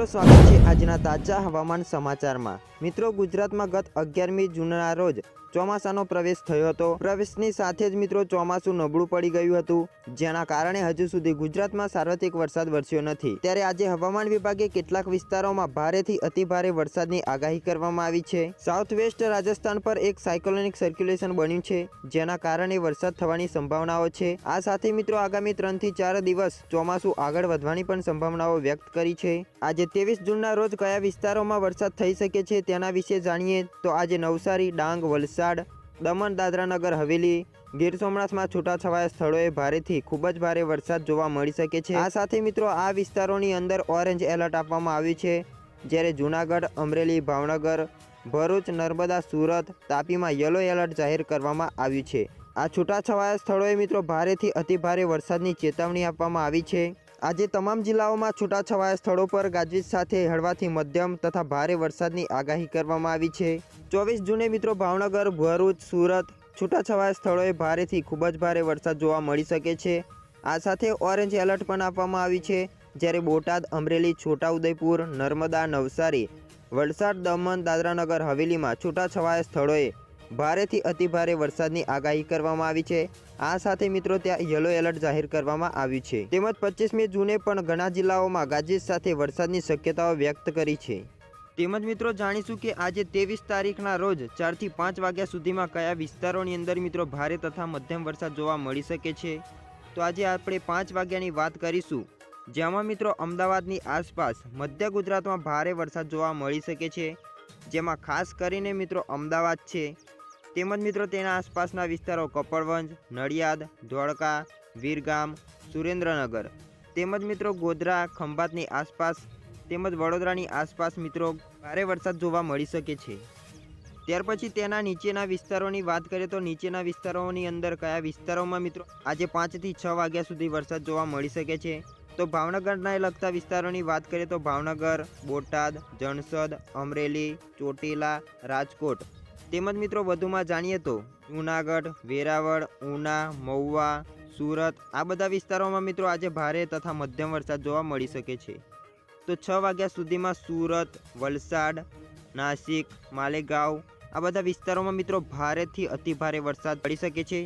મિત્રો, સ્વાગત છે આજના તાજા હવામાન સમાચારમાં. મિત્રો, ગુજરાતમાં ગત અગિયારમી જૂનના રોજ ચોમાસાનો પ્રવેશ થયો હતો. પ્રવેશની સાથે જ મિત્રો, ચોમાસું નબળું પડી ગયું હતું. જેના કારણે હજુ સુધી ગુજરાતમાં સાર્વત્રિક વરસાદ વરસ્યો નથી. ત્યારે આજે હવામાન વિભાગે કેટલાક વિસ્તારોમાં ભારેથી અતિભારે વરસાદની આગાહી કરવામાં આવી છે. સાઉથ વેસ્ટ રાજસ્થાન પર એક સાયક્લોનિક સર્ક્યુલેશન બન્યું છે, જેના કારણે વરસાદ થવાની સંભાવનાઓ છે. આ સાથે મિત્રો, આગામી ત્રણથી ચાર દિવસ ચોમાસું આગળ વધવાની પણ સંભાવનાઓ વ્યક્ત કરી છે. આજે ત્રેવીસ જૂનના રોજ કયા વિસ્તારોમાં વરસાદ થઈ શકે છે તેના વિશે જાણીએ તો આજે નવસારી, ડાંગ, વલસાડ, દમણ, દાદરાનગર, હવેલી, ગીર સોમનાથમાં છૂટાછવાયા સ્થળોએ ભારેથી ખૂબ જ ભારે વરસાદ જોવા મળી શકે છે. આ સાથે મિત્રો આ વિસ્તારોની અંદર ઓરેન્જ એલર્ટ આપવામાં આવ્યું છે. જ્યારે જૂનાગઢ, અમરેલી, ભાવનગર, ભરૂચ, નર્મદા, સુરત, તાપીમાં યલો એલર્ટ જાહેર કરવામાં આવ્યું છે. આ છૂટાછવાયા સ્થળોએ મિત્રો ભારેથી અતિભારે વરસાદની ચેતવણી આપવામાં આવી છે. આજે તમામ જિલ્લાઓમાં છૂટાછવાયા સ્થળો પર ગાજવીજ સાથે હળવાથી મધ્યમ તથા ભારે વરસાદની આગાહી કરવામાં આવી છે. ચોવીસ જૂને મિત્રો ભાવનગર, ભરૂચ, સુરત છૂટાછવાયા સ્થળોએ ભારેથી ખૂબ જ ભારે વરસાદ જોવા મળી શકે છે. આ સાથે ઓરેન્જ એલર્ટ પણ આપવામાં આવી છે. જ્યારે બોટાદ, અમરેલી, છોટાઉદેપુર, નર્મદા, નવસારી, વલસાડ, દમણ, દાદરાનગર, હવેલીમાં છૂટાછવાયા સ્થળોએ ભારેથી અતિભારે વરસાદની આગાહી કરવામાં આવી છે. આ સાથે મિત્રો ત્યાં યલો એલર્ટ જાહેર કરવામાં આવ્યું છે. તેમજ પચીસમી જૂને પણ ઘણા જિલ્લાઓમાં ગાજવીજ સાથે વરસાદની શક્યતાઓ વ્યક્ત કરી છે. તેમજ મિત્રો જાણીશું કે આજે ત્રેવીસ તારીખના રોજ ચારથી પાંચ વાગ્યા સુધીમાં કયા વિસ્તારોની અંદર મિત્રો ભારે તથા મધ્યમ વરસાદ જોવા મળી શકે છે? તો આજે આપણે પાંચ વાગ્યાની વાત કરીશું. જેમાં મિત્રો અમદાવાદની આસપાસ મધ્ય ગુજરાતમાં ભારે વરસાદ જોવા મળી શકે છે. જેમાં ખાસ કરીને મિત્રો અમદાવાદ છે. તેમજ મિત્રો તેના આસપાસના વિસ્તારો કપડવંજ, નડિયાદ ધોળકા વીરગામ, સુરેન્દ્રનગર. તેમજ મિત્રો ગોધરા, ખંભાતની આસપાસ તેમજ વડોદરાની આસપાસ મિત્રો ભારે વરસાદ જોવા મળી શકે છે. ત્યાર પછી તેના નીચેના વિસ્તારોની વાત કરીએ તો નીચેના વિસ્તારોની અંદર કયા વિસ્તારોમાં મિત્રો આજે પાંચથી છ વાગ્યા સુધી વરસાદ જોવા મળી શકે છે? તો ભાવનગરના લગતા વિસ્તારોની વાત કરીએ તો ભાવનગર, બોટાદ, જણસદ, અમરેલી, ચોટીલા, રાજકોટ. તેમજ મિત્રો વધુમાં જાણીએ તો જૂનાગઢ, વેરાવળ, ઉના, મહુવા, સુરત આ બધા વિસ્તારોમાં મિત્રો આજે ભારે તથા મધ્યમ વરસાદ જોવા મળી શકે છે. તો છ વાગ્યા સુધીમાં સુરત, વલસાડ, નાસિક, માલેગાંવ આ બધા વિસ્તારોમાં મિત્રો ભારેથી અતિભારે વરસાદ પડી શકે છે.